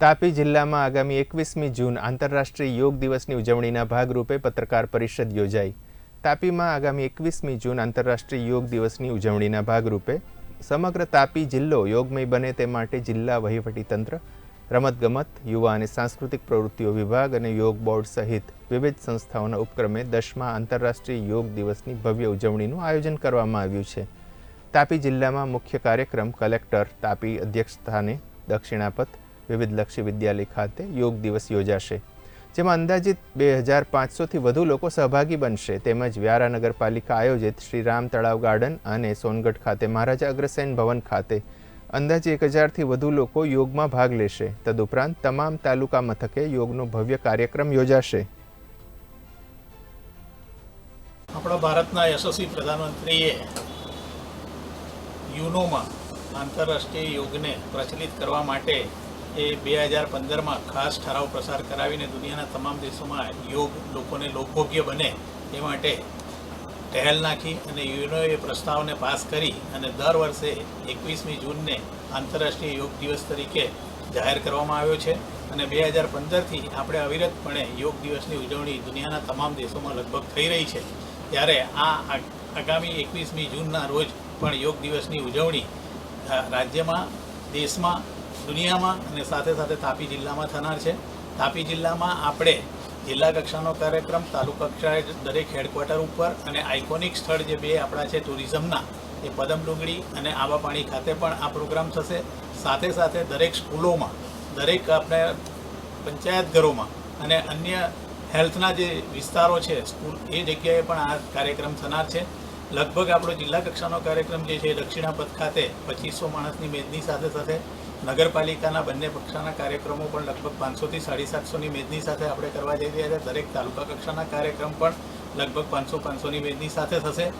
તાપી જિલ્લામાં આગામી એકવીસમી જૂન આંતરરાષ્ટ્રીય યોગ દિવસની ઉજવણીના ભાગરૂપે પત્રકાર પરિષદ યોજાઈ. તાપીમાં આગામી એકવીસમી જૂન આંતરરાષ્ટ્રીય યોગ દિવસની ઉજવણીના ભાગરૂપે સમગ્ર તાપી જિલ્લો યોગમય બને તે માટે જિલ્લા વહીવટીતંત્ર રમતગમત, યુવા અને સાંસ્કૃતિક પ્રવૃત્તિઓ વિભાગ અને યોગ બોર્ડ સહિત વિવિધ સંસ્થાઓના ઉપક્રમે દસમા આંતરરાષ્ટ્રીય યોગ દિવસની ભવ્ય ઉજવણીનું આયોજન કરવામાં આવ્યું છે. તાપી જિલ્લામાં મુખ્ય કાર્યક્રમ કલેક્ટર તાપી અધ્યક્ષ સ્થાને દક્ષિણાપથ વિવિધ લક્ષી વિદ્યાલય ખાતે યોગ દિવસ યોજાશે, જેમાં અંદાજિત બે હજાર પાંચસોથી વધુ લોકો સહભાગી બનશે. તેમજ વ્યારા નગરપાલિકા આયોજિત શ્રી રામ તળાવ ગાર્ડન અને સોનગઢ ખાતે મહારાજા અગ્રસેન ભવન ખાતે અંદાજે એક હજારથી વધુ લોકો યોગમાં ભાગ લેશે. તદુપરાંત તમામ તાલુકા મથકે યોગનો ભવ્ય કાર્યક્રમ યોજાશે. આપણા ભારતના યશસ્વી પ્રધાનમંત્રીએ યુનોમાં આંતરરાષ્ટ્રીય યોગને પ્રચલિત કરવા માટે એ બે હજાર પંદરમાં ખાસ ઠરાવ પ્રસાર કરાવીને દુનિયાના તમામ દેશોમાં યોગ લોકોને લોકભોગ્ય બને એ માટે પહેલ નાખી અને યુનોએ પ્રસ્તાવને પાસ કરી અને દર વર્ષે એકવીસમી જૂનને આંતરરાષ્ટ્રીય યોગ દિવસ તરીકે જાહેર કરવામાં આવ્યો છે. અને બે હજાર પંદરથી આપણે અવિરતપણે યોગ દિવસની ઉજવણી દુનિયાના તમામ દેશોમાં લગભગ થઈ રહી છે. ત્યારે આ આગામી એકવીસમી જૂનના રોજ પણ યોગ દિવસની ઉજવણી રાજ્યમાં, દેશમાં દુનિયામાં અને સાથે સાથે તાપી જિલ્લામાં થનાર છે. તાપી જિલ્લામાં આપણે જિલ્લા કક્ષાનો કાર્યક્રમ, તાલુકા કક્ષાએ દરેક હેડક્વાર્ટર ઉપર અને આઇકોનિક સ્થળ જે બે આપણા છે ટુરિઝમના, એ પદમ ડુંગળી અને આવાપાણી ખાતે પણ આ પ્રોગ્રામ થશે. સાથે સાથે દરેક સ્કૂલોમાં, દરેક આપણે પંચાયત ઘરોમાં અને અન્ય હેલ્થના જે વિસ્તારો છે, સ્કૂલ એ જગ્યાએ પણ આ કાર્યક્રમ થનાર છે. લગભગ આપણો જિલ્લા કક્ષાનો કાર્યક્રમ જે છે દક્ષિણાપથ ખાતે પચીસો માણસની મેદની સાથે સાથે નગરપાલિકાના બંને પક્ષાના કાર્યક્રમો પણ લગભગ પાંચસોથી સાડી સાતસોની મેદની સાથે આપણે કરવા જઈ રહ્યા છે. દરેક તાલુકા કક્ષાના કાર્યક્રમ પણ લગભગ પાંચસો પાંચસોની મેદની સાથે થશે.